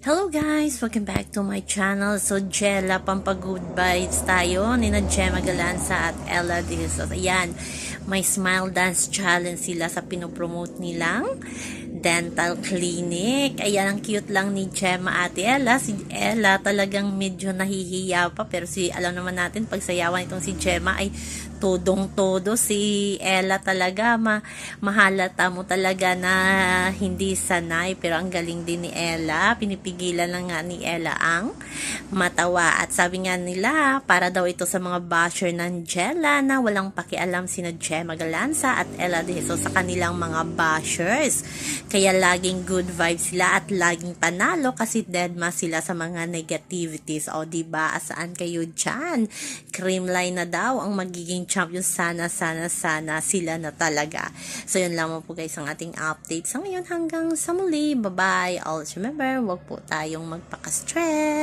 Hello guys! Welcome back to my channel. So, Jella, pampagood vibes tayo ni na Gemma Galanza at Ella Dizos. Ayan, may smile dance challenge sila sa pinopromote nilang dental clinic. Ayan, ang cute lang ni Gemma at Ella. Si Ella talagang medyo nahihiya pa. Pero si, alam naman natin, pag sayawan itong si Gemma ay todong-todo. Si Ella talaga, ma mahalata mo talaga na hindi sanay. Pero ang galing din ni Ella. Pinipigilan lang nga ni Ella ang matawa. At sabi nga nila, para daw ito sa mga basher ng Jella na walang pakialam sina Gemma Galanza at Ella De Jesus sa kanilang mga bashers. Kaya laging good vibes sila at laging panalo kasi deadma sila sa mga negativities. O diba, asaan kayo dyan? Creamline na daw ang magiging champion. Sana, sana, sana sila na talaga. So yun lamang po guys ang ating update. Sa ngayon hanggang sa muli. Bye-bye. Always remember, wag po tayong magpaka-stress.